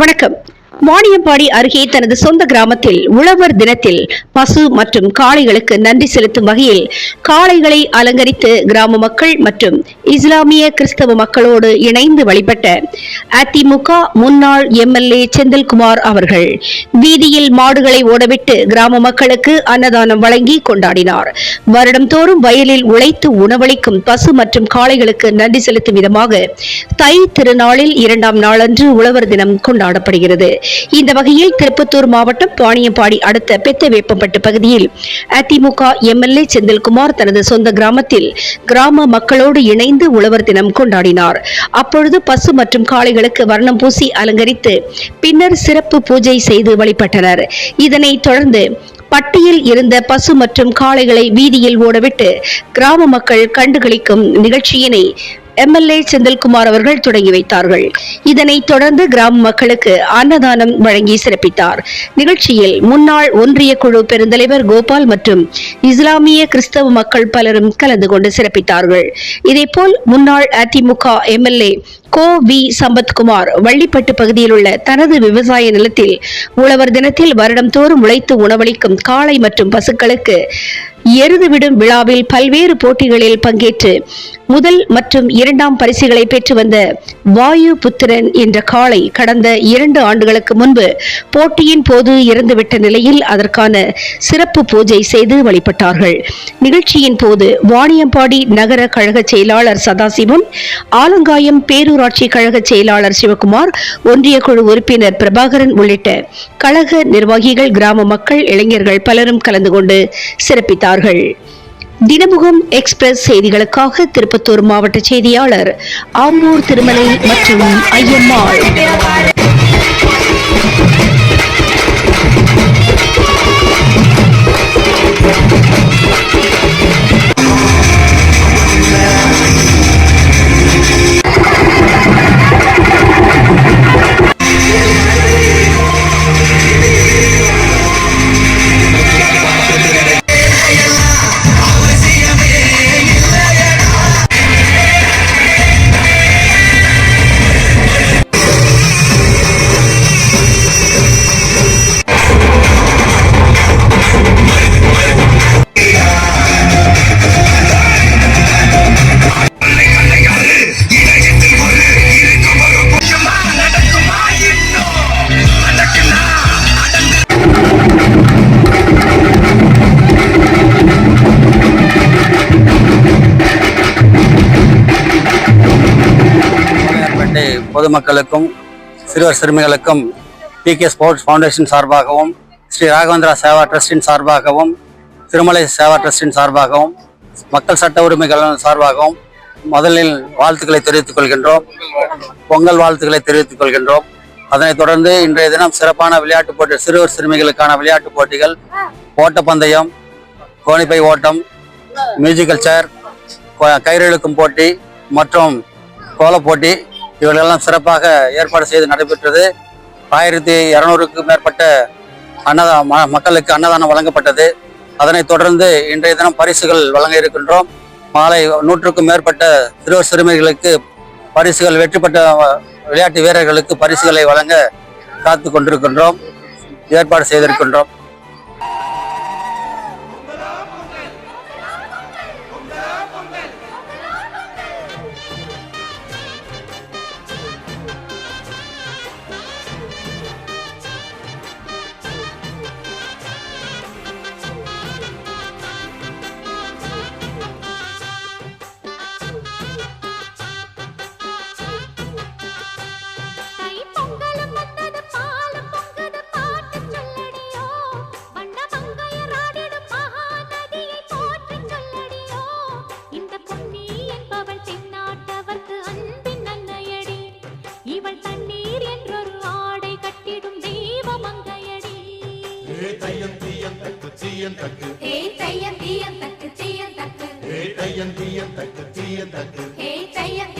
வணக்கம். வாணியம்பாடி அருகே தனது சொந்த கிராமத்தில் உழவர் தினத்தில் பசு மற்றும் காளைகளுக்கு நன்றி செலுத்தும் வகையில் காளைகளை அலங்கரித்து கிராம மக்கள் மற்றும் இஸ்லாமிய கிறிஸ்தவ மக்களோடு இணைந்து வழிபட்ட அதிமுக முன்னாள் எம்எல்ஏ செந்தில்குமார் அவர்கள் வீதியில் மாடுகளை ஓடவிட்டு கிராம மக்களுக்கு அன்னதானம் வழங்கி கொண்டாடினார். வருடம்தோறும் வயலில் உழைத்து உணவளிக்கும் பசு மற்றும் காளைகளுக்கு நன்றி செலுத்தும் விதமாக தை திருநாளில் இரண்டாம் நாளன்று உழவர் தினம் கொண்டாடப்படுகிறது. இந்த வகையில் திருப்பத்தூர் மாவட்டம் பாணியம்பாடி அடுத்த பெத்தவேப்பம்பட்டு பகுதியில் அதிமுக எம்எல்ஏ செந்தில்குமார் தனது சொந்த கிராமத்தில் கிராம மக்களோடு இணைந்து உழவர் தினம் கொண்டாடினார். அப்பொழுது பசு மற்றும் காளைகளுக்கு வர்ணம் பூசி அலங்கரித்து பின்னர் சிறப்பு பூஜை செய்து வழிபட்டனர். இதனைத் தொடர்ந்து பட்டியில் இருந்த பசு மற்றும் காளைகளை வீதியில் ஓடவிட்டு கிராம மக்கள் கண்டுகளிக்கும் நிகழ்ச்சியினை எம்எல்ஏ செந்தில்குமார் அவர்கள் தொடங்கி வைத்தார்கள். இதனைத் தொடர்ந்து கிராம மக்களுக்கு அன்னதானம் வழங்கி சிறப்பித்தார். நிகழ்ச்சியில் முன்னாள் ஒன்றிய குழு பெருந்தலைவர் கோபால் மற்றும் இஸ்லாமிய கிறிஸ்தவ மக்கள் பலரும் கலந்து கொண்டு சிறப்பித்தார்கள். இதேபோல் முன்னாள் AIADMK MLA go we Sampathkumar Vallipattu பகுதியில் உள்ள தனது விவசாய நிலத்தில் உழவர் தினத்தில் வருடம்தோறும் உழைத்து உணவளிக்கும் காளை மற்றும் பசுக்களுக்கு எருதுவிடும் விழாவில் பல்வேறு போட்டிகளில் பங்கேற்று முதல் மற்றும் இரண்டாம் பரிசுகளை பெற்று வந்த வாயு புத்திரன் என்ற காளை கடந்த இரண்டு ஆண்டுகளுக்கு முன்பு போட்டியின் போது இறந்துவிட்ட நிலையில் அதற்கான சிறப்பு பூஜை செய்து வழிபட்டார்கள். நிகழ்ச்சியின் போது வாணியம்பாடி நகர கழக செயலாளர் சதாசிவம் ஆலங்காயம் பேரூராட்சி கழக செயலாளர் சிவகுமார் ஒன்றிய குழு உறுப்பினர் பிரபாகரன் உள்ளிட்ட கழக நிர்வாகிகள் கிராம மக்கள் இளைஞர்கள் பலரும் கலந்து கொண்டு சிறப்பித்தார்கள். தினமுகம் எக்ஸ்பிரஸ் செய்திகளுக்காக திருப்பத்தூர் மாவட்ட செய்தியாளர் ஆம்பூர் திருமலை மற்றும் ஐயம்மாள். பொதுமக்களுக்கும் சிறுவர் சிறுமிகளுக்கும் பிகே ஸ்போர்ட்ஸ் ஃபவுண்டேஷன் சார்பாகவும் ஸ்ரீ ராகவேந்திரா சேவா ட்ரஸ்டின் சார்பாகவும் திருமலை சேவா ட்ரஸ்டின் சார்பாகவும் மக்கள் சட்ட உரிமைகள் சார்பாகவும் முதலில் வாழ்த்துக்களை தெரிவித்துக் கொள்கின்றோம். பொங்கல் வாழ்த்துக்களை தெரிவித்துக் கொள்கின்றோம். அதனைத் தொடர்ந்து இன்றைய தினம் சிறப்பான விளையாட்டுப் போட்டி சிறுவர் சிறுமிகளுக்கான விளையாட்டுப் போட்டிகள் ஓட்டப்பந்தயம் கோணிப்பை ஓட்டம் மியூசிக்கல் சேர் கயிறு இழுக்கும் போட்டி மற்றும் கோலப் இவர்களெல்லாம் இவைகளெல்லாம் சிறப்பாக ஏற்பாடு செய்து நடைபெற்றது. ஆயிரத்தி இரநூறுக்கும் மேற்பட்ட அன்னதா மக்களுக்கு அன்னதானம் வழங்கப்பட்டது. அதனைத் தொடர்ந்து இன்றைய தினம் பரிசுகள் வழங்க இருக்கின்றோம். மாலை நூற்றுக்கும் மேற்பட்ட சிறுவர் சிறுமிகளுக்கு பரிசுகள் வெற்றி பெற்ற விளையாட்டு வீரர்களுக்கு பரிசுகளை வழங்க காத்து கொண்டிருக்கின்றோம். ஏற்பாடு செய்திருக்கின்றோம். தக்கு. தீயம் தக்கு ஏ தையம்